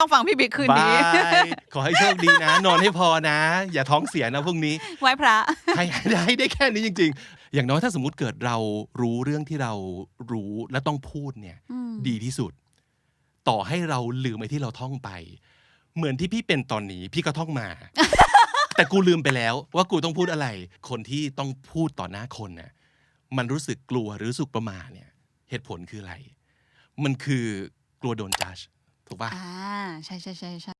ต้องฟังพี่บิ๊กคืนบานี้ยขอให้โชคดีนะ นอนให้พอนะ อย่าท้องเสียนะพรุ่งนี้ ไหว้พระให้ให้ได้ให้ได้แค่นี้จริง ๆ อย่างน้อยถ้าสมมติเกิดเรารู้เรื่องที่เรารู้และต้องพูดเนี่ยอืมดีที่สุด ต่อให้เราลืมไอ้ที่เราท่องไป เหมือนที่พี่เป็นตอนนี้พี่ก็ท่องมา แต่กูลืมไปแล้ว ว่ากูต้องพูดอะไร คนที่ต้องพูดต่อหน้าคนน่ะมันรู้สึกกลัวหรือรู้สึกประมาเนี่ย เหตุผลคืออะไร มันคือกลัวโดนจัด ถูกปะอ่าใช่ใช่ใช่ใช่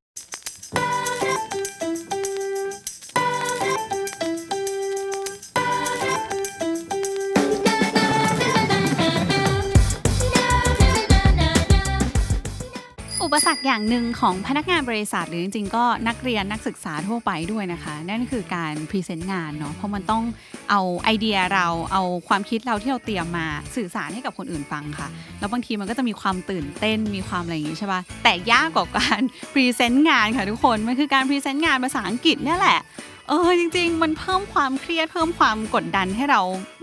อุปสรรคอย่างหนึ่งของพนักงานบริษัท หรือจริงๆ ก็นักเรียนนักศึกษาทั่วไปด้วยนะคะ นั่นคือการพรีเซนต์งานเนาะเพราะมันต้องเอาไอเดียเราเอาความคิดเราที่เราเตรียมมาสื่อสารให้กับคนอื่นฟังค่ะ แล้วบางทีมันก็จะมีความตื่นเต้นมีความอะไรอย่างงี้ใช่ปะแต่ยากกว่าการพรีเซนต์งานค่ะทุกคนมันคือการพรีเซนต์งานภาษาอังกฤษนี่แหละเออจริง ๆ มันเพิ่มความเครียดเพิ่มความกดดันให้เรา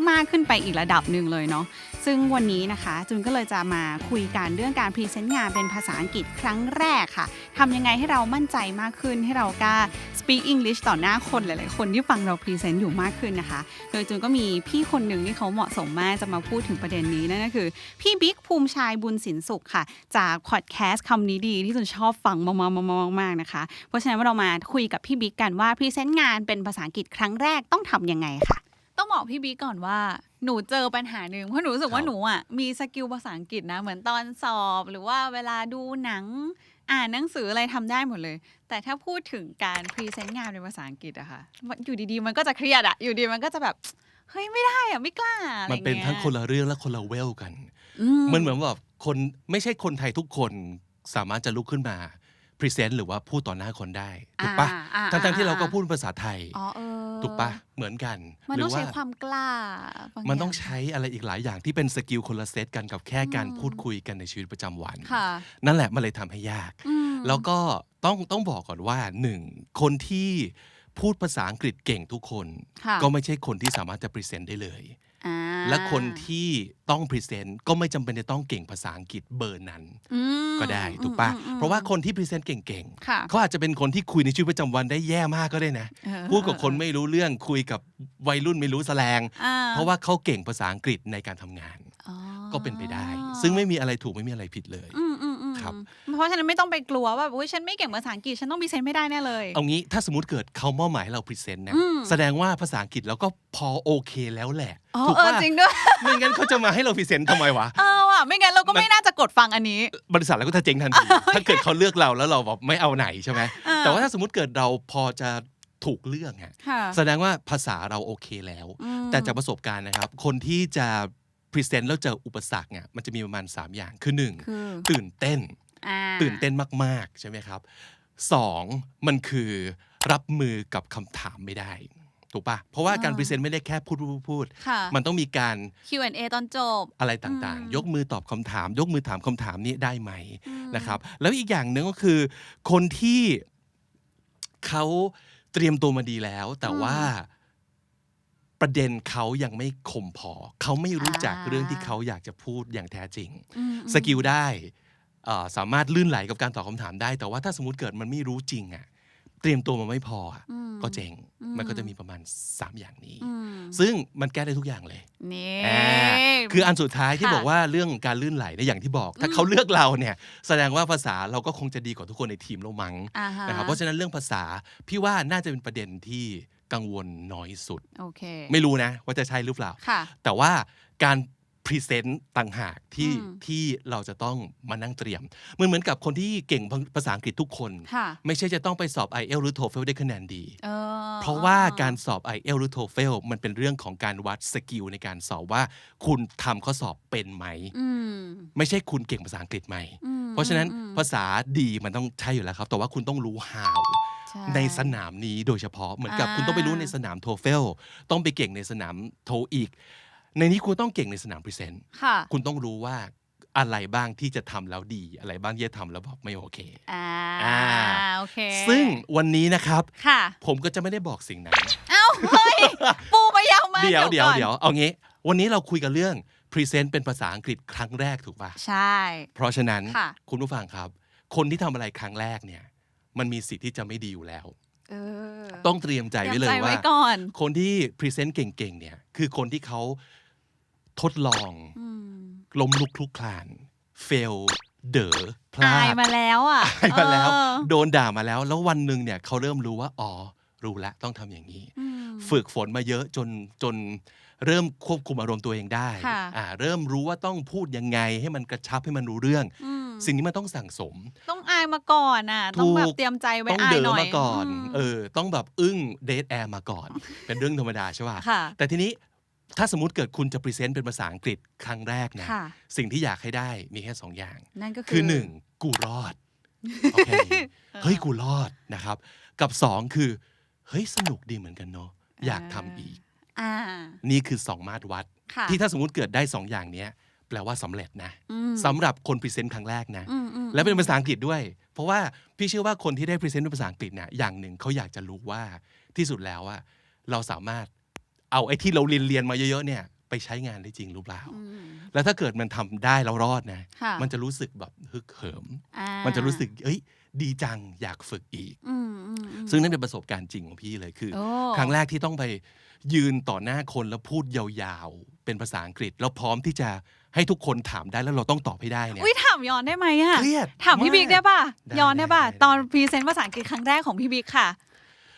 มากขึ้นไปอีกระดับหนึ่งเลยเนาะ ซึ่งวันนี้นะคะจุนก็เลยจะมาคุยกันเรื่องการพรีเซนต์งานเป็นภาษาอังกฤษครั้งแรกค่ะทำยังไงให้เรามั่นใจมากขึ้น ให้เรากล้า speak English ต่อหน้าคนหลาย ๆ คนที่ฟังเราพรีเซนต์อยู่มากขึ้นนะคะ โดยจุนก็มีพี่คนหนึ่งที่เขาเหมาะสมมากจะมาพูดถึงประเด็นนี้นั่นก็คือ พี่บิ๊กภูมิชายบุญสินสุขค่ะ จากพอดแคสต์คำนี้ดีที่จุนชอบฟังมากๆๆๆๆนะคะ เพราะฉะนั้นเรามาคุยกับพี่บิ๊กกันว่าพรีเซนต์งานเป็นภาษาอังกฤษครั้งแรกต้องทำยังไงค่ะ ต้องบอกพี่บิ๊กก่อนว่าหนูเจอปัญหาหนึ่งเพราะหนูรู้สึกว่าครับหนูอะมีสกิลภาษาอังกฤษนะ เหมือนตอนสอบหรือว่าเวลาดูหนังอ่านหนังสืออะไรทำได้หมดเลย แต่ถ้าพูดถึงการพรีเซนต์งานเป็นภาษาอังกฤษอะค่ะมันอยู่ดีๆ มันก็จะเครียดอะอยู่ดีมันก็จะแบบเฮ้ยไม่ได้อะไม่กล้าอะไรมันเป็นงี้ยทั้งคนละเรื่องและคนละเวลกันอืมันเหมือนแบบคนไม่ใช่คนไทยทุกคนสามารถจะลุกขึ้นมา พรีเซนต์หรือว่าพูดต่อหน้าคนได้ถูกปะอ่าอ่าทั้งๆที่เราก็อ่พูดภาษาไทย อ๋อเออถูกปะเหมือนกันมันหรืต้องว่าใช้ความกล้าบางมันต้องย่าใช้อะไรอีกหลายอย่างที่เป็นสกิลคนละเซตกันกับแค่การอืมพูดคุยกันในชีวิตประจำวัน ค่ะ นั่นแหละมันเลยทำให้ยาก อืม แล้วก็ต้องต้องบอกก่อนว่าหนึ่งคนที่พูดภาษาอังกฤษเก่งทุกคน ค่ะ ก็ไม่ใช่คนที่สามารถจะพรีเซนต์ได้เลยอ่า และคนที่ต้องพรีเซนต์ก็ไม่จำเป็นจะต้องเก่งภาษาอังกฤษเบอร์นั้น อืม ก็ได้ถูกปะอืมอืมเพราะว่าคนที่พรีเซนต์เก่งค่ะๆเขาอาจจะเป็นคนที่คุยในชีวิตประจำวันได้แย่มากก็ได้นะเออพูดกับคนไม่รู้เรื่องคุยกับวัยรุ่นไม่รู้แสลง อ่เพราะว่าเขาเก่งภาษาอังกฤษในการทำงาน อ๋อก็เป็นไปได้ ซึ่งไม่มีอะไรถูกไม่มีอะไรผิดเลย อืมอืมอืม ครับ เพราะฉะนั้นไม่ต้องไปกลัวว่าอุ้ยฉันไม่เก่งภาษาอังกฤษฉันต้องพรีเซนต์ไม่ได้แน่เลย เอางี้ถ้าสมมติเกิดเขามอบหมายให้เราพรีเซนต์นะอืมแสดงว่าภาษาอังกฤษเราก็พอโอเคแล้วแหละอ๋อถูกเออปะจริงด้วยไม่งั้นเขาจะมาให้เราพรีเซนต์ทำไมวะเออว่ะไม่งั้นเราก็มันไม่น่าจะกดฟังอันนี้ บริษัทเราก็จะเจ๊งทันทีถ้าเกิดเขาเลือกเราแล้วเราแบบไม่เอาไหนใช่ไหมอ่าแต่ว่าถ้าสมมติเกิดเราพอจะถูกเลือกอะค่ะแสดงว่าภาษาเราโอเคแล้วอืมแต่จากประสบการณ์นะครับ คนที่จะ พรีเซนต์แล้วเจออุปสรรคเนี่ยมันจะมีประมาณ 3 อย่างคือคือ1ตื่นเต้นอ่าตื่นเต้นมาก ๆ ใช่ไหมครับสองมันคือรับมือกับคำถามไม่ได้ ถูกปะเพราะว่าการพรีเซนต์ไม่ได้แค่พูดพูดพูดค่ะมันต้องมีการ Q&A ตอนจบ อะไรต่างอืมๆยกมือตอบคำถาม ยกมือถามคำถามนี้ได้ไหมอืมนะครับ แล้วอีกอย่างหนึ่งก็คือคนที่เขาเตรียมตัวมาดีแล้ว แต่ว่า ประเด็นเขายังไม่คมพอ เขาไม่รู้จักเรื่องที่เขาอยากจะพูดอย่างแท้จริงอืมสกิลได้เอ่อสามารถลื่นไหลกับการตอบคำถามได้ แต่ว่าถ้าสมมติเกิดมันไม่รู้จริงอะเตรียมตัวมาไม่พออะอืมก็เจ๋งอืมมันก็จะมีประมาณ 3 อย่างนี้อืมซึ่งมันแก้ได้ทุกอย่างเลยนี่อ่าคืออันสุดท้ายที่ค่ะบอกว่าเรื่องการลื่นไหลในะอย่างที่บอก ถ้าอืมเขาเลือกเราเนี่ยแสดงว่าภาษาเราก็คงจะดีกว่าทุกคนในทีมเรามั้งอ่าฮะนะครับเพราะฉะนั้นเรื่องภาษาพี่ว่าน่าจะเป็นประเด็นที่ กังวลน้อยสุดโอเคไม่รู้นะ ว่าจะใช่หรือเปล่าค่ะแต่ว่าการพรีเซนต์ต่างหากที่อืมที่เราจะต้องมานั่งเตรียมเหมือนเหมือนกับคนที่เก่งภาษาอังกฤษทุกคนค่ะไม่ใช่จะต้องไปสอบ i อ l หรือ TOEFL ได้คะแนนดีเออเพราะว่าการสอบ i อ l หรือ TOEFL มันเป็นเรื่องของการวัดสกิลในการสอบว่า คุณทำข้อสอบเป็นไหมอืมไม่ใช่คุณเก่งภาษาอังกฤษไหมอืมเพราะฉะนั้นอืมภาษาดีมันต้องใช่อยู่แล้วครับ แต่ว่าคุณต้องรู้ how ใช่ในสนามนี้โดยเฉพาะเหมือนกับอ่าคุณต้องไปรู้ในสนาม TOEFL ต้องไปเก่งในสนาม TOEIC ในนี้คุณต้องเก่งในสนามพรีเซนต์ค่ะคุณต้องรู้ว่าอะไรบ้างที่จะทำแล้วดี อะไรบ้างที่จะทำแล้วบอกไม่โอเคอ่าอ่าโอเค ซึ่งวันนี้นะครับค่ะผมก็จะไม่ได้บอกสิ่งนั้นเอ้าเฮ้ยปูมายาวมากเดี๋ยวเดี๋ยวก่อนเดี๋ยวเอางี้ วันนี้เราคุยกันเรื่องพรีเซนต์เป็นภาษาอังกฤษครั้งแรกถูกปะใช่ เพราะฉะนั้นค่ะคุณผู้ฟังครับ คนที่ทำอะไรครั้งแรกเนี่ย มันมีสิทธิ์ที่จะไม่ดีอยู่แล้ว เออ ต้องเตรียมใจไว้เลยตรีมว่าไว้ก่อน คนที่พรีเซนต์เก่งๆเนี่ยคือคนที่เขาทดลองอืมล้มลุกคลุกคลาน เฟล เด๋อพลาอายด มาแล้วอะอายมาแล้ว เออโดนด่ามาแล้ว แล้ววันหนึ่งเนี่ยเขาเริ่มรู้ว่า อ๋อ รู้ละต้องทำอย่างนี้ อืม ฝึกฝนมาเยอะจนจนเริ่มควบคุมอารมณ์ตัวเองได้ค่ะ อ่าเริ่มรู้ว่าต้องพูดยังไงให้มันกระชับให้มันรู้เรื่อง อืม สิ่งนี้มันต้องสั่งสม ต้องอายมาก่อนอะ ต้องแบบถูกเตรียมใจไว้ต้องอายเดินหน่อยมาก่อนมเออต้องแบบอึ้งเดทแอร์มาก่อน เป็นเรื่องธรรมดาใช่ป่ะค่ะแต่ทีนี้ถ้าสมมติเกิดคุณจะพรีเซนต์เป็นภาษาอังกฤษครั้งแรกนะค่ะสิ่งที่อยากให้ได้มีแค่สองอย่าง นั่นก็คือคือหนึ่งกูรอดโอเคเฮ้ยกูรอดนะครับ กับสองคือ เฮ้ยสนุกดีเหมือนกันเนาะอยากทำอีกอ่านี่คือสองมาตรวัดค่ะที่ถ้าสมมติเกิดได้สองอย่างเนี้ย แปลว่าสำเร็จนะอืมสำหรับคนพรีเซนต์ครั้งแรกนะอืมอืมและเป็นภาษาอังกฤษด้วย เพราะว่าพี่เชื่อว่าคนที่ได้พรีเซนต์เป็นภาษาอังกฤษเนี่ยอย่างหนึ่งเขาอยากจะรู้ว่าที่สุดแล้วว่าเราสามารถเอาไอ้ที่เราเรียนเรียนๆมาเยอะๆเนี่ยไปใช้งานได้จริงหรือเปล่าอืมแล้วถ้าเกิดมันทำได้แล้วรอดนะค่ะมันจะรู้สึกแบบฮึกเหิมอ่ามันจะรู้สึก เอ้ย ดีจังอยากฝึกอีกอืมอืมอืมซึ่งนั่นเป็นประสบการณ์จริงของพี่เลยคือโอ้ครั้งแรกที่ต้องไปยืนต่อหน้าคนแล้วพูดยาวๆ เป็นภาษาอังกฤษ แล้วพร้อมที่จะ ให้ทุกคนถามได้แล้วเราต้องตอบให้ได้เนี่ยอุ้ยถามย้อนได้ไหมอะเครียดถามพี่มากบิ๊กได้ป่ะได้ย้อนได้ป่ะได้ได้ตอนพรีเซนต์ภาษาอังกฤษครั้งแรกของพี่บิ๊กค่ะ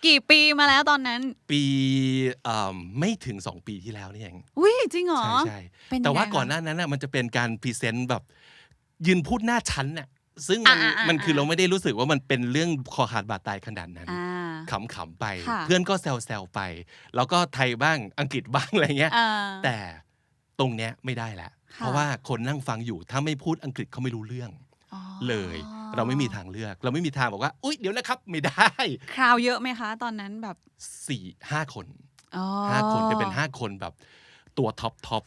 กี่ปีมาแล้วตอนนั้น ปีเอิ่มไม่ถึง 2 ปีที่แล้วนี่เองอุ้ยจริงเหรอใช่ใช่เป็นยังไงแต่ว่าคะก่อนหน้านั้นน่ะมันจะเป็นการพรีเซนต์แบบยืนพูดหน้าชั้นน่ะซึ่งมันอ่าอ่าอ่ามันคือเราไม่ได้รู้สึกว่ามันเป็นเรื่องคอขาดบาดตายขนาดนั้นอ่าขำๆไปค่ะเพื่อนก็แซวๆไป แล้วก็ไทยบ้างอังกฤษบ้างอะไรเงี้ยอ่าแต่ตรงเนี้ยไม่ได้แล้วค่ะ เพราะว่าคนนั่งฟังอยู่ถ้าไม่พูดอังกฤษเขาไม่รู้เรื่องอ๋อเลย เราไม่มีทางเลือก เราไม่มีทางบอกว่า อุ๊ย เดี๋ยวนะครับ ไม่ได้ คราวเยอะไหมคะ ตอนนั้นแบบสี่ห้าคนอ๋อห้าคนจะเป็นห้าคนแบบตัวท็อปท็อป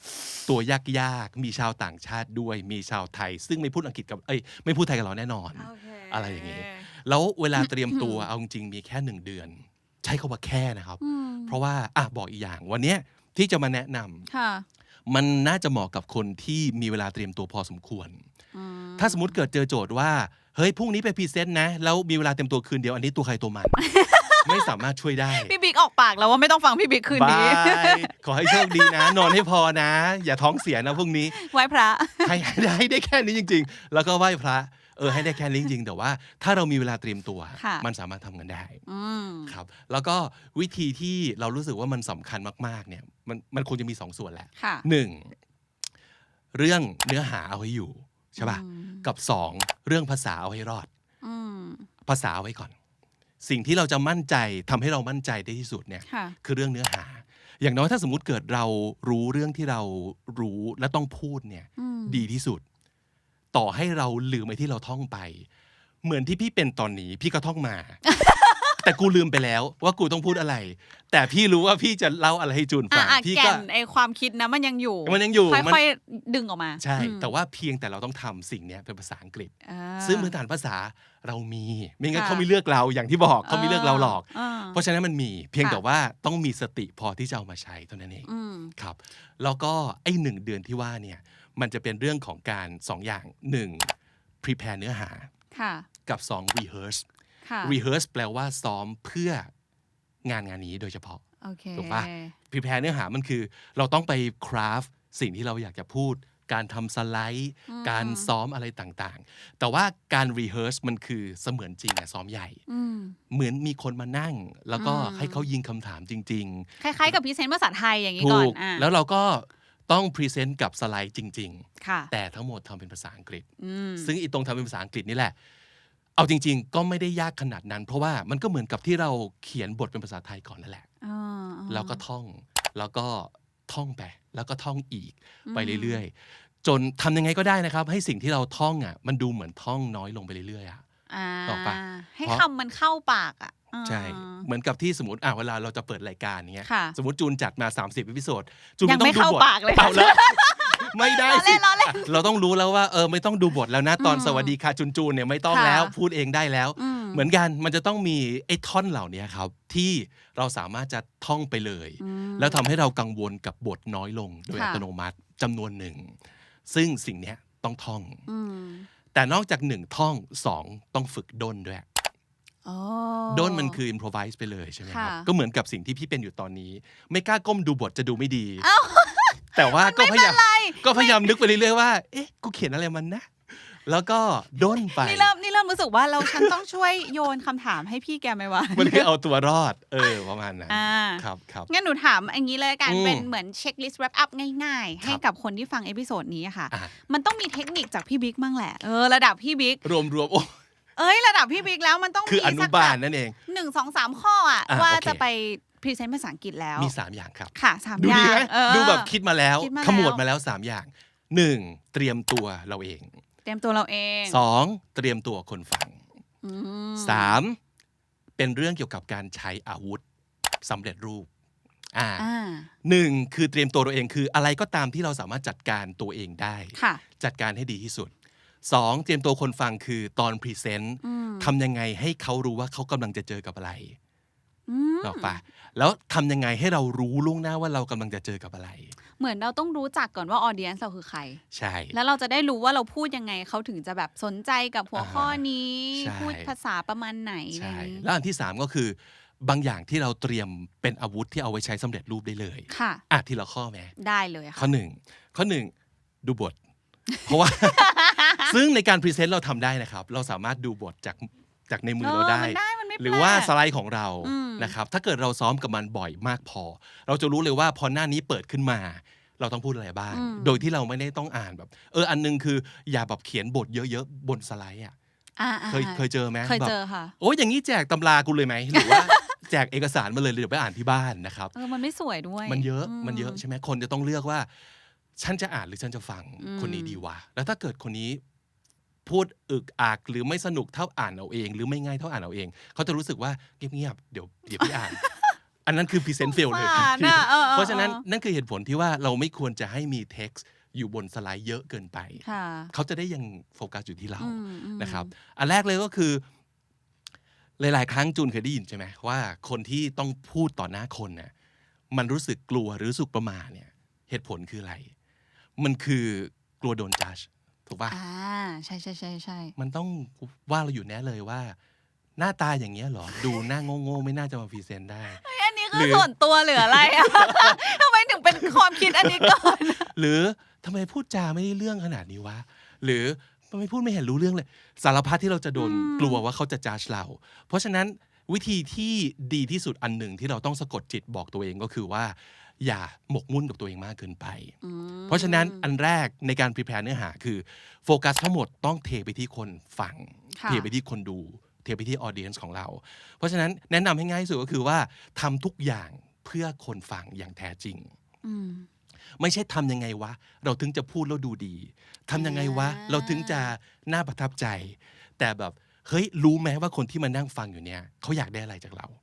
ตัวยากยากๆมีชาวต่างชาติด้วย มีชาวไทย ซึ่งไม่พูดอังกฤษกับเอ้ยไม่พูดไทยกับเราแน่นอนโเคอะไรอย่างงี้ แล้วเวลาเตรียมตัวเอาจริงๆมีแค่หนึ่งเดือน ใช้คาว่าแค่นะครับอืมเพราะว่าอะบอกอีกอย่างวันเนี้ยที่จะมาแนะนำค่ะ มันน่าจะเหมาะกับคนที่มีเวลาเตรียมตัวพอสมควรอืมถ้าสมมติเกิดเจอโจทย์ว่า เฮ้ยพรุ่งนี้ไปพรีเซนต์นะ แล้วมีเวลาเตรียมตัวคืนเดียวอันนี้ตัวใครตัวมัน ไม่สามารถช่วยได้ พี่บิ๊กออกปากแล้วว่าไม่ต้องฟังพี่บิ๊กคืนบานี้ ย ขอให้โชคดีนะ นอนให้พอนะ อย่าท้องเสียนะพรุ่งนี้ไว้พระ ให้ให้ได้ให้ได้แค่นี้จริง ๆ แล้วก็ไหว้พระ เออให้ได้แค่นี้จริงๆแต่ว่าถ้าเรามีเวลาเตรียมตัวค่ะมันสามารถทำกันได้อืมครับ แล้วก็วิธีที่เรารู้สึกว่ามันสำคัญมาก ๆ เนี่ย มันมันควรจะมีสองส่วนแหละค่ะหนึ่งเรื่องเนื้อหาเอาให้อยู่ใช่ป่ะอืมกับสองเรื่องภาษาเอาให้รอดอืมภาษาเอาไว้ก่อน สิ่งที่เราจะมั่นใจทำให้เรามั่นใจได้ที่สุดเนี่ยค่ะคือเรื่องเนื้อหา อย่างน้อยถ้าสมมติเกิดเรารู้เรื่องที่เรารู้และต้องพูดเนี่ยอืมดีที่สุด ต่อให้เราลืมไอ้ที่เราท่องไป เหมือนที่พี่เป็นตอนนี้ พี่ก็ท่องมา แต่กูลืมไปแล้วว่ากูต้องพูดอะไร แต่พี่รู้ว่าพี่จะเล่าอะไรให้จูนฟัอะงอะพี่แก่ก็ นไอความคิดนะมันยังอยู่มันยังอยู่มัน ค่อยๆดึงออกมาใช่อืมแต่ว่าเพียงแต่เราต้องทำสิ่งเนี้ยเป็นภาษาอังกฤษ อ่า ซึ่งพื้นฐานภาษาเรามี ไม่งั้นค่ะ เขาไม่เลือกเราอย่างที่บอกเขาไม่เลือกเราหรอก อ่า เพราะฉะนั้นมันมีเพียงค่ะ แต่ว่าต้องมีสติพอที่จะเอามาใช้เท่านั้นเองอืม ครับ แล้วก็ไอ้หนึ่งเดือนที่ว่าเนี่ย มันจะเป็นเรื่องของการสองอย่างหนึ่ง prepare เนื้อหาค่ะกับสอง rehearse ค่ะ rehearse แปลว่าซ้อมเพื่องานงานนี้โดยเฉพาะโอเคถูกปะ prepare เนื้อหามันคือ เราต้องไป craft สิ่งที่เราอยากจะพูด การทำสไลด์อืมการซ้อมอะไรต่างๆ แต่ว่าการ rehearse มันคือเสมือนจริงอะซ้อมใหญ่อืมเหมือนมีคนมานั่ง แล้วก็อืมให้เขายิงคำถามจริงคล้ายๆ กับพรีเซนต์ภาษาไทยอย่างๆนี้ถูก่อนกอ่าแล้วเราก็ ต้องพรีเซนต์กับสไลด์จริงค่ะๆแต่ทั้งหมดทำเป็นภาษาอังกฤษอืมซึ่งอีตรงทำเป็นภาษาอังกฤษนี่แหละ เอาจริง ๆ ก็ไม่ได้ยากขนาดนั้น เพราะว่ามันก็เหมือนกับที่เราเขียนบทเป็นภาษาไทยก่อนนั่นแหละอ่าอ่าแล้วก็ท่องแล้วก็ท่องไปแล้วก็ท่องอีกอืมไปเรื่อยๆ จนทำยังไงก็ได้นะครับ ให้สิ่งที่เราท่องอะมันดูเหมือนท่องน้อยลงไปเรื่อยๆอะอ่าออกปะให้เพราะคำมันเข้าปากอะอ่า ใช่ เหมือนกับที่สมมติอะเวลาเราจะเปิดรายการเนี้ยค่ะสมมติจูนจัดมา 30อีพิโซดจูนยังไม่ไม่ต้องดูเข้าบทปากเลยเอาแล้วไม่ได้ล้อเล่สินล้อเล่นเราต้องรู้แล้วว่าเออไม่ต้องดูบทแล้วนะตอนอืมสวัสดีค่ะจูนจูนเนี่ยไม่ต้องค่ะแล้วพูดเองได้แล้วอืมเหมือนกันมันจะต้องมีไอ้ท่อนเหล่านี้ครับ ที่เราสามารถจะท่องไปเลยอืมแล้วทำให้เรากังวลกับบทน้อยลง โดยค่ะอัตโนมัติจำนวนหนึ่ง ซึ่งสิ่งเนี้ยต้องท่องอืมแต่นอกจากหนึ่งท่องสองต้องฝึกด้นด้วยอ๋อ ด้นมันคือ improvise ไปเลยใช่ไหมครับค่ะก็เหมือนกับสิ่งที่พี่เป็นอยู่ตอนนี้ ไม่กล้าก้มดูบทจะดูไม่ดี แต่ว่าก็พยายามก็พยายามนึกไปเรื่อยๆว่า เอ๊ะ กูเขียนอะไรมันนะ แล้วก็ด้นไปนี่เริ่มนี่เริ่มรู้สึกว่าเราฉันต้องช่วยโยนคำถามให้พี่แกไหมวะ มันคือเอาตัวรอด เออประมาณนั้นอ่าครับครับงั้นหนูถามอันนี้เลยกันอืมเป็นเหมือนเช็คลิสต์ wrap up ง่ายๆ ให้ครับกับคนที่ฟังเอพิโซดนี้ค่ะอะ มันต้องมีเทคนิคจากพี่บิ๊กมั่งแหละ เออระดับพี่บิ๊กรวมรวมๆโอ้ เอ้ยระดับพี่บิ๊กแล้วมันต้องคือมีอนุสักบาลแบบนั่นเองหนึ่งสองสามข้ออะอะว่าโอเคจะไปพรีเซนต์ภาษาอังกฤษแล้วมี 3 อย่างครับ ค่ะสามดูอย่าดีงไหมเออดูแบบคิดมาแล้วคิดมาแล้ว ขมวดมาแล้ว 3 อย่าง 1. เตรียมตัวเราเอง เตรียมตัวเราเอง 2. เตรียมตัวคนฟังอืม 3. เป็นเรื่องเกี่ยวกับการใช้อาวุธสำเร็จรูปอ่าอ่าหนึ่งคือเตรียมตัวเราเองคืออะไรก็ตามที่เราสามารถจัดการตัวเองได้ค่ะจัดการให้ดีที่สุด 2. เตรียมตัวคนฟังคือตอนพรีเซนต์อืมทำยังไงให้เขารู้ว่าเขากำลังจะเจอกับอะไรอืมหรอกปะแล้วทำยังไงให้เรารู้ล่วงหน้าว่าเรากำลังจะเจอกับอะไร เหมือนเราต้องรู้จักก่อนว่าออเดียนเราคือใคร ใช่ แล้วเราจะได้รู้ว่าเราพูดยังไงเขาถึงจะแบบสนใจกับหัวข้อนี้ใช่พูดภาษาประมาณไหนอะไรใช่อย่างนี้แล้วอันที่ 3 ก็คือบางอย่างที่เราเตรียมเป็นอาวุธที่เอาไว้ใช้สำเร็จรูปได้เลย ค่ะอะทีละข้อไหมได้เลยข้อค่ะหนึ่งข้อหนึ่งดูบท เพราะว่า ซึ่งในการพรีเซนต์เราทำได้นะครับ เราสามารถดูบทจากจากในมือเราได้เออมันได้มันไม่แปลกหรือว่าสไลด์ของเราอืมนะครับ ถ้าเกิดเราซ้อมกับมันบ่อยมากพอ เราจะรู้เลยว่าพอหน้านี้เปิดขึ้นมา เราต้องพูดอะไรบ้าง โดยที่เราไม่ได้ต้องอ่านแบบ เออ อันนึงคืออย่าแบบเขียนบทเยอะๆ บนสไลด์อะอ่าๆเคยเคยเจอไหมเคยแบบเจอค่ะโอ้ยอย่างนี้แจกตำรากูเลยไหมหรือว่าแจกเอกสารมาเลยเดี๋ยวไปอ่านที่บ้านนะครับเออมันไม่สวยด้วย มันเยอะมมันเยอะใช่ไหมคนจะต้องเลือกว่า ฉันจะอ่านหรือฉันจะฟังอืมคนนี้ดีวะแล้วถ้าเกิดคนนี้ พูดอึกอักหรือไม่สนุกเท่าอ่านเอาเอง หรือไม่ง่ายเท่าอ่านเอาเอง เขาจะรู้สึกว่าเงียบๆเดี๋ยวเดี๋ยวพี่อ่าน อันนั้นคือพรีเซนต์เฟลเลยสงสารน่ะออออเพราะฉะนั้นนั่นคือเหตุผลที่ว่าเราไม่ควรจะให้มีเท็กซ์อยู่บนสไลด์เยอะเกินไปค่ะเขาจะได้ยังโฟกัสอยู่ที่เราอืมอืมนะครับ อันแรกเลยก็คือ หลาย ๆ ครั้งจูนเคยได้ยินใช่ไหมว่าคนที่ต้องพูดต่อหน้าคนน่ะมันรู้สึกกลัวหรือรู้สึกประมาทเนี่ย เหตุผลคืออะไร มันคือกลัวโดนจัด ถูกปะอ่าใช่ใช่ใช่ใช่มันต้องว่าเราอยู่แน่เลยว่า หน้าตาอย่างเงี้ยเหรอ ดูหน้าโง่ๆไม่น่าจะมาพรีเซนต์ได้อันนี้หคืรืออส่วนตัวหรืออะไรอะทำไมถึงเป็นความคิดอันนี้ก่อนหรือทำไมพูดจาไม่ได้เรื่องขนาดนี้วะหรือทำไมพูดไม่เห็นรู้เรื่องเลย สารพัดที่เราจะโดนอืมกลัวว่าเขาจะจัดเรา เพราะฉะนั้นวิธีที่ดีที่สุดอันหนึ่งที่เราต้องสะกดจิตบอกตัวเองก็คือว่า อย่าหมกมุ่นกับตัวเองมากเกินไปอืมเพราะฉะนั้นอันแรกในการ prepare เนื้อหาคือโฟกัสทั้งหมดต้องเทไปที่คนฟังค่ะเทไปที่คนดู เทไปที่ audience ของเรา เพราะฉะนั้นแนะนำให้ง่ายที่สุดก็คือว่าทำทุกอย่างเพื่อคนฟังอย่างแท้จริงอืมไม่ใช่ทำยังไงวะ เราถึงจะพูดแล้วดูดีทำยังไงวะอ่าเราถึงจะน่าประทับใจ แต่แบบเฮ้ยรู้ไหมว่าคนที่มานั่งฟังอยู่เนี่ยเขาอยากได้อะไรจากเราอืม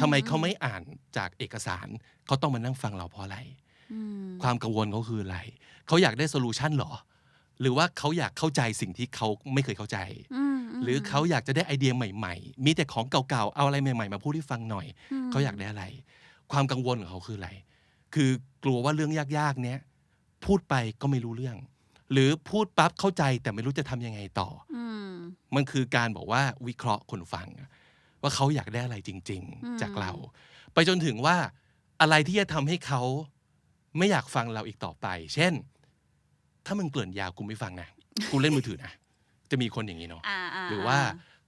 ทำไมเขาไม่อ่านจากเอกสารเขาต้องมานั่งฟังเราเพราะอะไรอืมความกังวลเขาคืออะไรเขาอยากได้โซลูชันหรอ หรือว่าเขาอยากเข้าใจสิ่งที่เขาไม่เคยเข้าใจอืมมหรือเขาอยากจะได้ไอเดียใหม่ๆ มีแต่ของเก่าๆ เอาอะไรใหม่ๆ มาพูดให้ฟังหน่อยมเขาอยากได้อะไร ความกังวลของเขาคืออะไร คือกลัวว่าเรื่องยากๆ เนี้ยพูดไปก็ไม่รู้เรื่อง หรือพูดปั๊บเข้าใจแต่ไม่รู้จะทำยังไงต่ออืมมันคือการบอกว่าวิเคราะห์คนฟัง ว่าเขาอยากได้อะไรจริงอืมๆจากเรา ไปจนถึงว่าอะไรที่จะทำให้เขาไม่อยากฟังเราอีกต่อไป เช่น ถ้ามึงเกลื่อนยาวกูไม่ฟังนะกูเล่นมือถือนะจะมีคนอย่างนี้เนาะอ่าาหรือว่า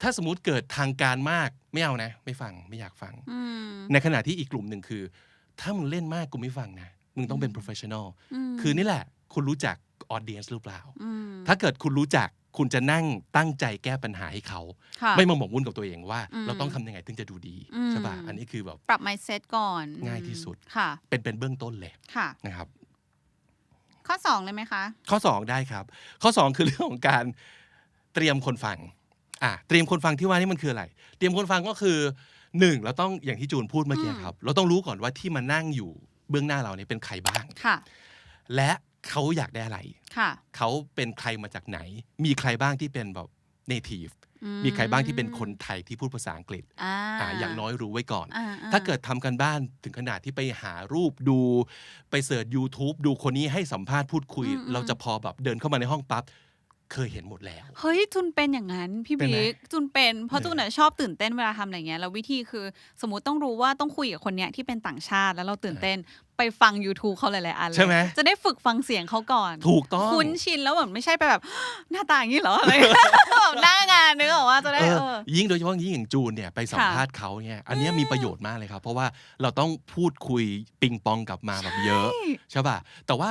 ถ้าสมมติเกิดทางการมากไม่เอานะ ไม่ฟังไม่อยากฟังอืมในขณะที่อีกกลุ่มหนึ่งคือ ถ้ามึงเล่นมากกูไม่ฟังนะมึงต้องเป็น professional มคือนี่แหละ คุณรู้จัก audience หรือเปล่ามถ้าเกิดคุณรู้จัก คุณจะนั่งตั้งใจแก้ปัญหาให้เขาค่ะไม่มาหมกมุ่นกับตัวเองว่าอืมเราต้องทำยังไงถึงจะดูดีอืมใช่ป่ะอันนี้คือแบบปรับ mindset ก่อนง่ายที่สุดค่ะเป็นเป็นเบื้องต้นเลยค่ะนะครับข้อสองเลยไหมคะ ข้อ 2 ได้ครับ ข้อ 2 คือเรื่องของการเตรียมคนฟังอะเตรียมคนฟังที่ว่านี่มันคืออะไร เตรียมคนฟังก็คือหนึ่งเราต้องอย่างที่จูนพูดเมื่อกี้อืมครับ เราต้องรู้ก่อนว่าที่มานั่งอยู่เบื้องหน้าเราเนี่ยเป็นใครบ้างค่ะและ เขาอยากได้อะไรค่ะเขาเป็นใครมาจากไหน มีใครบ้างที่เป็นแบบ native อืมีใครบ้างที่เป็นคนไทยที่พูดภาษาอังกฤษอ่าอ่าอย่างน้อยรู้ไว้ก่อนอ่ถ้าเกิดทำกันบ้านถึงขนาดที่ไปหารูปดู ไปเสิร์ช YouTube ดูคนนี้ให้สัมภาษณ์พูดคุย เราจะพอแบบเดินเข้ามาในห้องปั๊บ เคยเห็นหมดแล้ว เฮ้ยจุนเป็นอย่างนั้นพี่เป็นไหม บิ๊กจุนเป็นเพราะเออจุนน่ะชอบตื่นเต้นเวลาทำอะไรเงี้ยแล้ววิธีคือ สมมติต้องรู้ว่าต้องคุยกับคนเนี้ยที่เป็นต่างชาติแล้วเราตื่นเต้นไปฟัง YouTube เขาหลายๆอันเลยใช่ไหม จะได้ฝึกฟังเสียงเขาก่อน ถูกต้อง คุ้นชินแล้วเหมือนไม่ใช่ไปแบบ หน้าตาอย่างนี้เหรออะไร แบบหน้างานนึกออกว่าจะได้เออ เออ ยิ่งโดยเฉพาะยิ่งอย่างจูนเนี่ยไปสัมค่ะ ภาษณ์เขาเนี่ยอันเนี้ยมีประโยชน์มากเลยครับ เพราะว่าเราต้องพูดคุยปิงปองกลับมาแบบเยอะ ใช่ป่ะแต่ว่า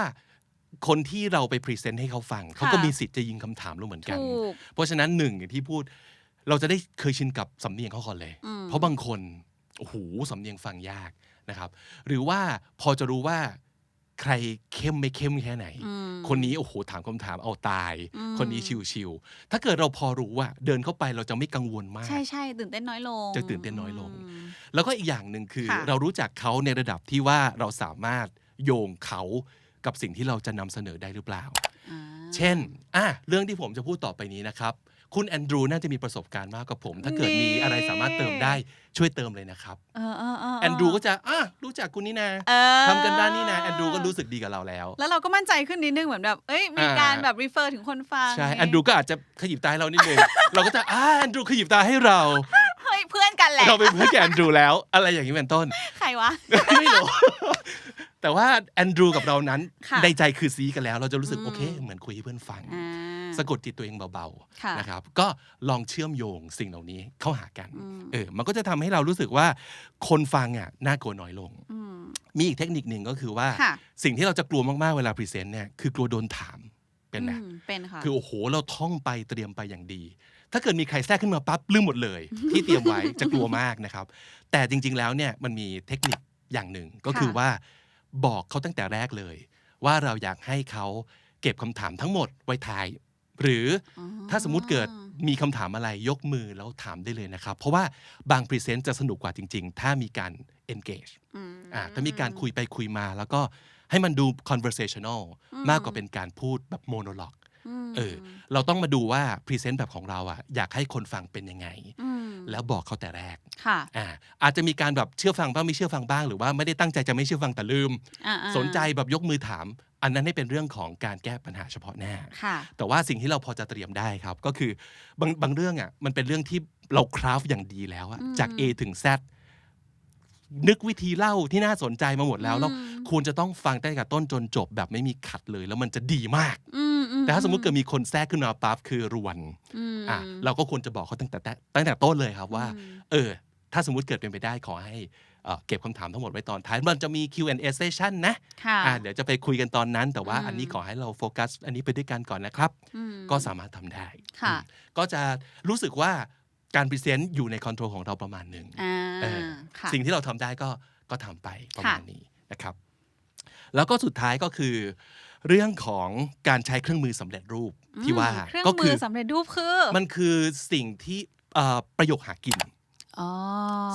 คนที่เราไปพรีเซนต์ให้เขาฟัง เขาก็มีสิทธิ์จะยิงคำถามเราเหมือนกันถูกเพราะฉะนั้นหนึ่งอย่างที่พูด เราจะได้เคยชินกับสำเนียงเขาก่อนเลยอืมเพราะบางคนโอ้โหสำเนียงฟังยากนะครับ หรือว่าพอจะรู้ว่าใครเข้มไม่เข้มแค่ไหนอืมคนนี้โอ้โหถามคำถามเอาตายอืมคนนี้ชิวๆถ้าเกิดเราพอรู้ว่า เดินเข้าไปเราจะไม่กังวลมาก ใช่ใช่ตื่นเต้นน้อยลง จะตื่นเต้นน้อยลงมแล้วก็อีกอย่างหนึ่งคือค่ะเรารู้จักเขาในระดับที่ว่าเราสามารถโยงเขา กับสิ่งที่เราจะนำเสนอได้หรือเปล่าอ่า เช่นอะเรื่องที่ผมจะพูดต่อไปนี้นะครับ คุณแอนดรูน่าจะมีประสบการณ์มากกว่าผม ถ้าเกิดมีอะไรสามารถเติมได้ช่วยเติมเลยนะครับ เออเออเออแอนดรูก็จะอะรู้จักคุณนี่นาเออทำกันบ้านนี่นาแอนดรูก็รู้สึกดีกับเราแล้ว แล้วเราก็มั่นใจขึ้นนิดนึงเหมือนแบบ เอ้ย มีการอ่าแบบ refer ถึงคนฟังใช่แอนดรูก็อาจจะขยิบตาให้เรานิดนึง เราก็จะอ่าแอนดรูขยิบตาให้เรา เฮ้ย เพื่อนกันแหละ เราเป็นเพื่อนกับแอนดรูแล้ว อะไรอย่างนี้เป็นต้น ใครวะ ไม่รู้ แต่ว่าแอนดรูกับเรานั้นค่ะในใจคือซีกันแล้ว เราจะรู้สึกอืมโอเค เหมือนคุยให้เพื่อนฟัง อ่า สะกดจิตตัวเองเบาค่ะๆนะครับ ก็ลองเชื่อมโยงสิ่งเหล่านี้เข้าหากัน อืม เออ มันก็จะทำให้เรารู้สึกว่าคนฟังอะน่ากลัวน้อยลง อืม มีอีกเทคนิคหนึ่งก็คือว่า ค่ะ สิ่งที่เราจะกลัวมากๆเวลาพรีเซนต์เนี่ยคือกลัวโดนถามเป็นไหมอืมเป็นค่ะ คือโอ้โหเราท่องไปเตรียมไปอย่างดี ถ้าเกิดมีใครแทรกขึ้นมาปั๊บลืมหมดเลย ที่เตรียมไว้จะกลัวมากนะครับ แต่จริงๆแล้วเนี่ยมันมีเทคนิคอย่างหนึ่งก็คือค่ะว่า บอกเขาตั้งแต่แรกเลย ว่าเราอยากให้เขาเก็บคำถามทั้งหมดไว้ท้าย หรือออถ้าสมมุติเกิดมีคำถามอะไรยกมือแล้วถามได้เลยนะครับ เพราะว่าบางพรีเซนต์จะสนุกกว่าจริง ๆ ถ้ามีการ engage อืมอ่าถ้ามีการคุยไปคุยมา แล้วก็ให้มันดู conversational อืมมากกว่าเป็นการพูดแบบ monologue มเออ เราต้องมาดูว่าพรีเซนต์แบบของเราอะอยากให้คนฟังเป็นยังไงม แล้วบอกเขาแต่แรกค่ะอ่าอาจจะมีการแบบเชื่อฟังบ้างไม่เชื่อฟังบ้างหรือว่าไม่ได้ตั้งใจจะไม่เชื่อฟังแต่ลืมอ่าๆสนใจแบบยกมือถาม อันนั้นให้เป็นเรื่องของการแก้ปัญหาเฉพาะหน้าค่ะแต่ว่าสิ่งที่เราพอจะเตรียมได้ครับ ก็คือบางบางเรื่องอะมันเป็นเรื่องที่เราคราฟอย่างดีแล้วอะอืมจาก A ถึง Z นึกวิธีเล่าที่น่าสนใจมาหมดแล้วแล้วอืมควรจะต้องฟังตั้งแต่ต้นจนจบแบบไม่มีขัดเลย แล้วมันจะดีมาก อืมอื แต่ถ้าสมมติเกิดมีคนแทรกขึ้นมาปั๊บคือรวนอืมอะเราก็ควรจะบอกเขาตั้งแต่ตั้งแต่ต้นเลยครับว่าอืมเออ ถ้าสมมติเกิดเป็นไปได้ขอให้เอ่อเก็บคำถามทั้งหมดไว้ตอนท้ายมันจะมี Q&A session นะค่ะอะเดี๋ยวจะไปคุยกันตอนนั้น แต่ว่าอืมอันนี้ขอให้เราโฟกัส อันนี้ไปด้วยกันก่อนนะครับอืมก็สามารถทำได้ค่ะอืมก็จะรู้สึกว่าการพรีเซนต์อยู่ในคอนโทรลของเราประมาณหนึ่งอ่าเออค่ะสิ่งที่เราทำได้ก็ก็ทำไปประมาณค่ะนี้นะครับ แล้วก็สุดท้ายก็คือ เรื่องของการใช้เครื่องมือสำเร็จรูปที่ว่าอืมเครื่องก็มืคืออสำเร็จรูปคือมันคือสิ่งที่เอ่อประโยคหากินอ๋อ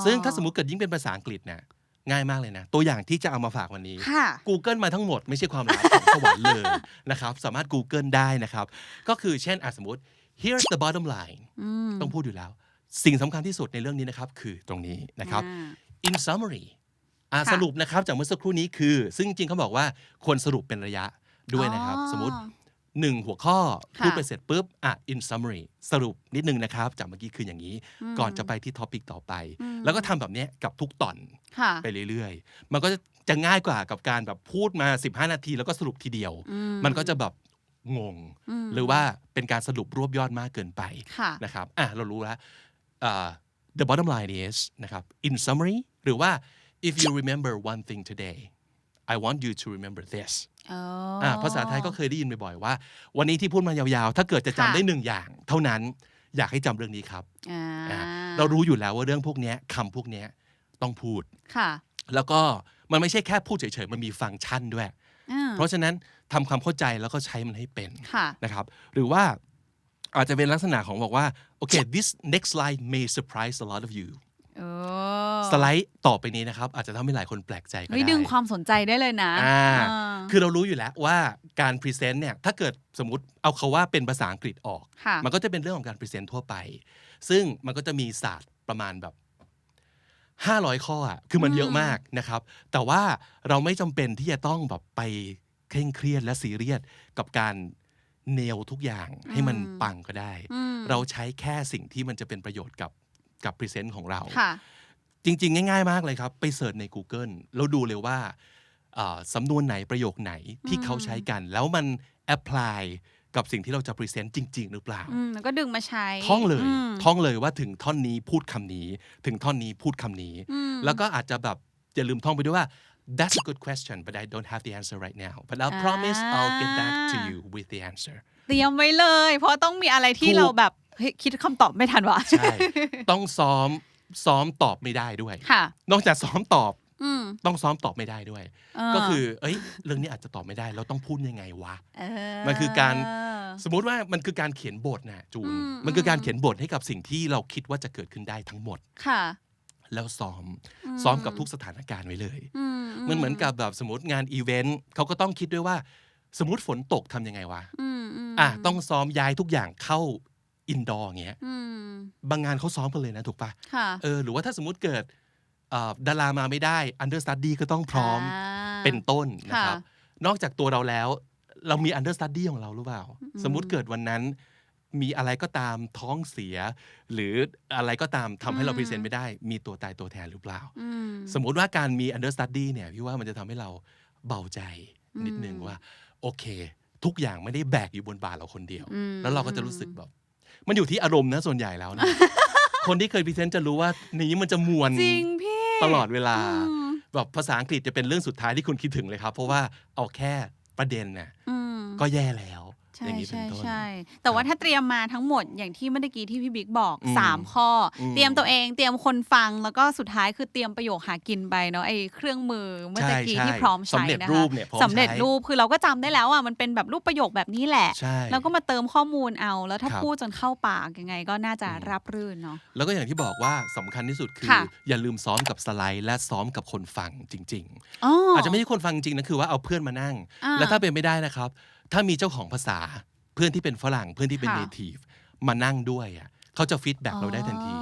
ซึ่งถ้าสมมุติเกิดยิ่งเป็นภาษาอังกฤษเนี่ยง่ายมากเลยนะ ตัวอย่างที่จะเอามาฝากวันนี้ค่ะ Google มาทั้งหมดไม่ใช่ความลับของสวรรค์เลยนะครับ สามารถ Google ได้นะครับ ก็คือเช่นอะสมมติ here's the bottom line อืมต้องพูดอยู่แล้ว สิ่งสำคัญที่สุดในเรื่องนี้นะครับ คือตรงนี้นะครับอ่า in summary อะค่ะสรุปนะครับจากเมื่อสักครู่นี้คือ ซึ่งจริงๆเขาบอกว่าควรสรุปเป็นระยะ ด้วยนะครับอ๋อสมมติหนึ่งหัวข้อค่ะพูดไปเสร็จปุ๊บ อะ in summary สรุปนิดนึงนะครับ จากเมื่อกี้คืออย่างนี้อืมก่อนจะไปที่ท็อปิกต่อไปอืมแล้วก็ทำแบบเนี้ยกับทุกตอนค่ะไปเรื่อยๆ มันก็จะง่ายกว่ากับการแบบพูดมา 15 นาที แล้วก็สรุปทีเดียวอืมมันก็จะแบบงงอืมหรือว่าเป็นการสรุปรวบยอดมากเกินไปค่ะนะครับอะเรารู้แล้วอ่า the bottom line is นะครับ in summary หรือว่า if you remember one thing today I want you to remember this อ๋ออ่าภาษาไทยก็เคยได้ยินบ่อยๆว่า วันนี้ที่พูดมายาวๆ ถ้าเกิดจะจำค่ะ ได้หนึ่งอย่าง เท่านั้นอยากให้จำเรื่องนี้ครับอ่าอ่าเรารู้อยู่แล้วว่าเรื่องพวกเนี้ยคำพวกเนี้ยต้องพูด ค่ะแล้วก็มันไม่ใช่แค่พูดเฉยๆมันมีฟังก์ชันด้วย อ่าเพราะฉะนั้นทำความเข้าใจแล้วก็ใช้มันให้เป็น ค่ะ นะครับหรือว่าอาจจะเป็นลักษณะของบอกว่า โอเค this next slide may surprise a lot of you โอ้ สไลด์ต่อไปนี้นะครับ อาจจะทำให้หลายคนแปลกใจก็เฮ้ยได้ดึงความสนใจได้เลยนะอ่าอ่าคือเรารู้อยู่แล้วว่าการพรีเซนต์เนี่ยถ้าเกิดสมมติเอาคาว่าเป็นภาษาอังกฤษออกค่ะมันก็จะเป็นเรื่องของการพรีเซนต์ทั่วไป ซึ่งมันก็จะมีศาสตร์ประมาณแบบ500 ข้ออะคือมันเยอะมากนะครับ แต่ว่าเราไม่จำเป็นที่จะต้องแบบไปเคร่งเครียดและซีเรียสกับการเนลทุกอย่างให้มันอืมปังก็ได้อืมเราใช้แค่สิ่งที่มันจะเป็นประโยชน์กับ กับพรีเซนต์ของเราค่ะจริง ๆ ง่าย ๆ มากเลยครับ ไปเสิร์ชใน Google แล้วดูเลยว่าอ่าสำนวนไหนประโยคไหนที่อืมเขาใช้กัน แล้วมันแอพพลายกับสิ่งที่เราจะพรีเซนต์จริง ๆ หรือเปล่าอืมแล้วก็ดึงมาใช้ ท่องเลยมท่องเลยว่าถึงท่อนนี้พูดคำนี้ ถึงท่อนนี้พูดคำนี้อืมแล้วก็อาจจะแบบอย่าลืมท่องไปด้วยว่า that's a good question but I don't have the answer right now but I promise I'll get back to you with the answer เตรียมไว้เลย เพราะต้องมีอะไรที่ถูกเราแบบเฮ้ยคิดคำตอบไม่ทันวะใช่ต้องซ้อมซ้อมตอบไม่ได้ด้วยค่ะนอกจากซ้อมตอบอืมต้องซ้อมตอบไม่ได้ด้วยเก็คือ เอ้ย เรื่องนี้อาจจะตอบไม่ได้ เราต้องพูดยังไงวะเออมันคือการสมมุติว่ามันคือการเขียนบทนะจูนอืมมันคือการอืมเขียนบทให้กับสิ่งที่เราคิดว่าจะเกิดขึ้นได้ทั้งหมด ค่ะ แล้วซ้อมอืมซ้อมกับทุกสถานการณ์ไว้เลยอืมันเหมือนกับแบบสมมติงานอีเวนต์เขาก็ต้องคิดด้วยว่า สมมติฝนตกทำยังไงวะอืมมอะต้องซ้อมย้ายทุกอย่างเข้าอินดอร์อย่างเงี้ยอืมบางงานเขาซ้อมกันเลยนะถูกปะค่ะเออหรือว่าถ้าสมมติเกิดเอ่อดารามาไม่ได้อันเดอร์สตัดดี้ก็ต้องพร้อมาเป็นต้นนะครับค่ะนอกจากตัวเราแล้ว เรามี understudy ของเราหรือเปล่าอืมสมมุติเกิดวันนั้นมีอะไรก็ตามท้องเสีย หรืออะไรก็ตามทำให้เราพรีเซนต์ไม่ได้ มีตัวตายตัวแทนหรือเปล่าอืมสมมุติว่าการมี understudy เนี่ยพี่ว่ามันจะทำให้เราเบาใจนิดนึงอืมว่า โอเค ทุกอย่างไม่ได้แบกอยู่บนบ่าเราคนเดียวอืมแล้วเราก็จะรู้สึกแบบ มันอยู่ที่อารมณ์นะส่วนใหญ่แล้วนะคนที่เคยพรีเซนต์จะรู้ว่านี้มันจะมวนจริงพี่ตลอดเวลาอืมแบบภาษาอังกฤษจะเป็นเรื่องสุดท้ายที่คุณคิดถึงเลยครับ เพราะว่าเอาแค่ประเด็นน่ะอืมก็แย่แล้ว ใช่อย่างนี้เป็นใช่ต้น ใช่แต่ว่าถ้าเตรียมมาทั้งหมดอย่างที่เมื่อกี้ที่พี่บิ๊กบอก อืมสามข้ออมเตรียมตัวเองเตรียมคนฟังแล้วก็สุดท้ายคือเตรียมประโยคหากินไปเนาะไอ้เครื่องมือเมื่อใช่กี้ใช่ที่พร้อมใช้สำเร็จนะคะรูปเนี่ยพร้อมสำเร็จใช้รูปคือเราก็จำได้แล้วอะมันเป็นแบบรูปประโยคแบบนี้แหละ ใช่ แล้วก็มาเติมข้อมูลเอาแล้วถ้าครับพูดจนเข้าปากยังไงก็น่าจะอืมราบรื่นเนาะ แล้วก็อย่างที่บอกว่าสำคัญที่สุดคือ ค่ะ อย่าลืมซ้อมกับสไลด์ และซ้อมกับคนฟังจริงอ๋อๆออาจจะไม่ใช่คนฟังจริงนะคือว่าเอาเพื่อนมานั่ง อ่า แล้วถ้าเป็นไม่ได้นะครับ ถ้ามีเจ้าของภาษาเพื่อนที่เป็นฝรั่งเพื่อนที่เป็น ค่ะเนทีฟมานั่งด้วยอะเขาจะฟีดแบ็กเราได้ทันที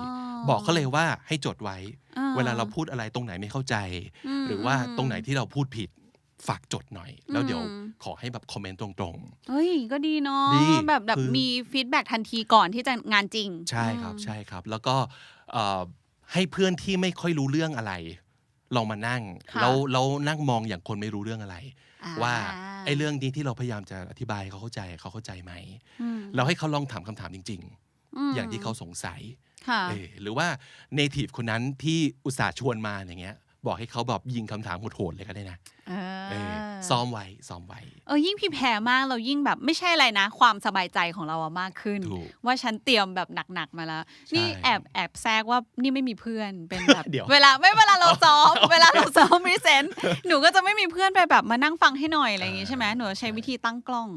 บอกเขาเลยว่าให้จดไว้ อ่เวลาเราพูดอะไรตรงไหนไม่เข้าใจมหรือว่ามตรงไหนที่เราพูดผิดฝากจดหน่อย แล้วเดี๋ยวอืมขอให้แบบคอมเมนต์ตรง เฮ้ย ก็ดีเนาะดีแบบแบบคือ มีฟีดแบ็กทันทีก่อนที่จะงานจริงๆ ใช่ครับอืมใช่ครับ แล้วก็เอ่อให้เพื่อนที่ไม่ค่อยรู้เรื่องอะไรลองมานั่งค่ะ แล้วแล้วนั่งมองอย่างคนไม่รู้เรื่องอะไรอ่ ว่าไอ้เรื่องนี้ที่เราพยายามจะอธิบายให้เขาเข้าใจเขาเข้าใจไหมอืมเราให้เขาลองถามคำถามจริงมๆอย่างที่เขาสงสัยค่ะเออหรือว่าเนทีฟคนนั้นที่อุตส่าห์ชวนมาอย่างเงี้ย บอกให้เขาแบบยิงคำถามโหดๆเลยก็ได้นะเอเอออ ซ้อมไว้ซ้อมไว้เออยิ่งพี่แพ้มากเรายิ่งแบบไม่ใช่อะไรนะ ความสบายใจของเราอะมากขึ้นถูกว่าฉันเตรียมแบบหนักๆมาแล้วใช่นี่แอบแอบแทรกว่านี่ไม่มีเพื่อนเป็นแบบเดี๋ยวเวลาไม่เวลาเราซ้อม เวลาเราซ้อมรีเซนต์หนูก็จะไม่มีเพื่อนไปแบบมานั่งฟังให้หน่อยอะไรอย่างงี้ใช่ไหมหนูจะใช้วิธีตั้งกล้อง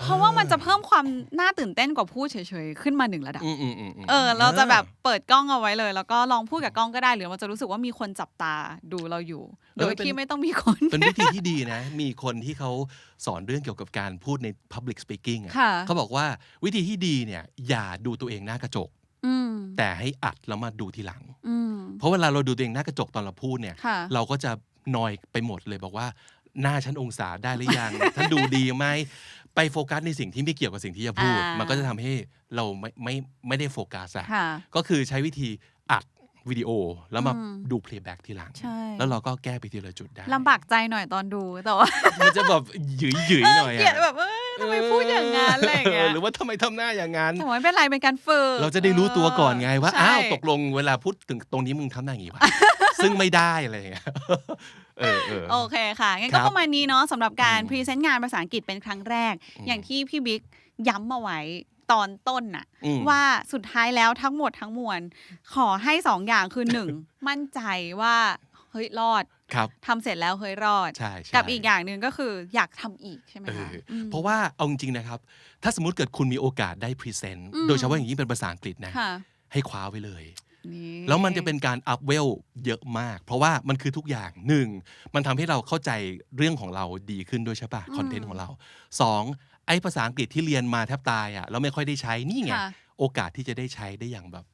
เพราะว่ามันจะเพิ่มความน่าตื่นเต้นกว่าพูดเฉยๆ ขึ้นมาหนึ่งระดับอืมอืมอืมมเออ เราจะแบบเปิดกล้องเอาไว้เลย แล้วก็ลองพูดกับกล้องก็ได้ หรือเราจะรู้สึกว่ามีคนจับตาดูเราอยู่เอโดอยเป็นที่ไม่ต้องมีคน เป็นวิธีที่ดีนะ มีคนที่เขาสอนเรื่องเกี่ยวกับการพูดใน Public Speaking อะค่ะเขาบอกว่าวิธีที่ดีเนี่ย อย่าดูตัวเองหน้ากระจกอืมแต่ให้อัดแล้วมาดูทีหลังอืมเพราะเวลาเราดูตัวเองหน้ากระจกตอนเราพูดเนี่ยค่ะเราก็จะนอยไปหมดเลยบอกว่าหน้าฉันองศาได้หรือยังฉันดูดีไหม ไปโฟกัสในสิ่งที่ไม่เกี่ยวกับสิ่งที่จะพูด อ่ามัมันก็จะทำให้เราไม่ไม่ไม่ได้โฟกัสอะค่ะก็คือใช้วิธีอัดวิดีโอแล้วมาอืมดู playback ทีหลัง ใช่ แล้วเราก็แก้ไปทีละจุดได้ลำบากใจหน่อยตอนดูแต่ว่ามันจะแบบหยุยหยุยๆหน่อยเกลียดอะแบบเอ้ยทำไมพูดอย่างนั้นอะไรอย่างเงี้ยหรือว่าทำไมทำหน้าอย่างนั้น แต่ว่าไม่เป็นไรเป็นการฝึกเราจะได้รู้ตัวก่อนไงว่า ใช่ อ้าว ตกลงเวลาพูดถึงตรงนี้มึงทำหน้าอย่างนี้วะ ซึ่งไม่ได้อะไรอย่างเงี้ย เออเออโอเคค่ะ งั้นครัก็บประมาณนี้เนาะสำหรับการอืมพรีเซนต์งานภาษาอังกฤษเป็นครั้งแรกอืมอย่างที่พี่บิ๊กย้ำมาไว้ตอนต้นน่ะอืมว่าสุดท้ายแล้วทั้งหมดทั้งมวล ขอให้สองอย่างคือหนึ่งมั่นใจว่าเฮ้ยรอดครับทำเสร็จแล้วเฮ้ยรอดใช่ใช่กับอีกอย่างหนึ่งก็คืออยากทำอีกใช่ไหมเอคะอมเพราะว่าเอาจริงๆนะครับ ถ้าสมมติเกิดคุณมีโอกาสได้พรีเซนต์อืมโดยเฉพาะอย่างยิ่งเป็นภาษาอังกฤษนะค่ะให้คว้าไว้เลยนี่ แล้วมันจะเป็นการอัพเวลเยอะมาก เพราะว่ามันคือทุกอย่างหนึ่งมันทำให้เราเข้าใจเรื่องของเราดีขึ้นด้วยใช่ปะคอนเทนต์ของเราสองไอ้ภาษาอังกฤษที่เรียนมาแทบตายอะเราไม่ค่อยได้ใช้นี่ไงค่ะโอกาสที่จะได้ใช้ได้อย่างแบบ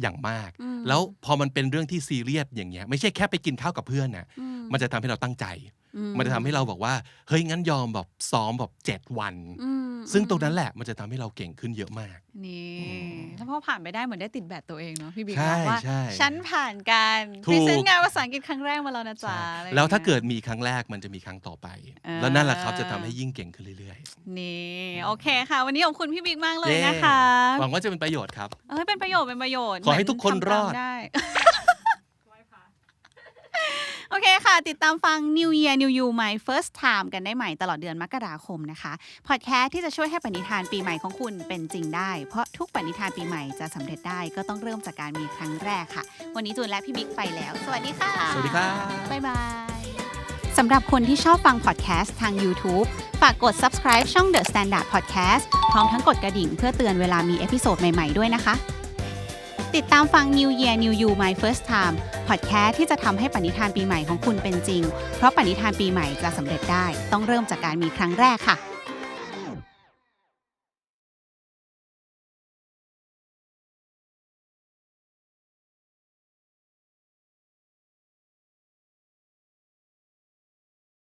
อย่างมากอืมแล้วพอมันเป็นเรื่องที่ซีเรียสอย่างเงี้ยไม่ใช่แค่ไปกินข้าวกับเพื่อนน่ะอืมมันจะทำให้เราตั้งใจอื มันจะทำให้เราบอกว่าเฮ้ยงั้นยอมแบบซ้อมแบบเจ็ดวันอืมซึ่งตรงนั้นแหละมันจะทำให้เราเก่งขึ้นเยอะมาก นี่อืมแล้วพอผ่านไปได้เหมือนได้ติดแบตตัวเองเนาะพี่บิ๊กใช่เนาะว่าใช่ฉันผ่านการถูพกรีเซนต์งานภาษาอังกฤษครั้งแรกมาแล้วนะจ๊ะใช่อะไรแล้วถ้าอย่งงี้ยเกิดมีครั้งแรกมันจะมีครั้งต่อไปอ่าแล้วนั่นแหละครับจะทำให้ยิ่งเก่งขึ้นเรื่อยนี่โอเคค่ะ วันนี้ขอบคุณพี่บิ๊กมากๆเลยนะคะหวังว่าจะเป็นประโยชน์ครับเอ้ยเป็นประโยชน์เป็นประโยชน์ ขอให้ทุกคนเหมืรอด ทำตามได้ โอเค ค่ะ ติดตามฟัง New Year New You My First Time กันได้ใหม่ตลอดเดือนมกราคมนะคะ พอดแคสต์ที่จะช่วยให้ปณิธานปีใหม่ของคุณเป็นจริงได้ เพราะทุกปณิธานปีใหม่จะสำเร็จได้ก็ต้องเริ่มจากการมีครั้งแรกค่ะ วันนี้จูนและพี่บิ๊กไปแล้ว สวัสดีค่ะ สวัสดีครับบ๊ายบายสำหรับคนที่ชอบฟังพอดแคสต์ทาง YouTube ฝากกด subscribe ช่อง The Standard Podcast พร้อมทั้งกดกระดิ่งเพื่อเตือนเวลามีเอพิโซดใหม่ ๆ ด้วยนะคะ ติดตามฟัง New Year New You My First Time พอดแคสต์ที่จะทำให้ปณิธานปีใหม่ของคุณเป็นจริง เพราะปณิธานปีใหม่จะสำเร็จได้ ต้องเริ่มจากการมีครั้งแรกค่ะ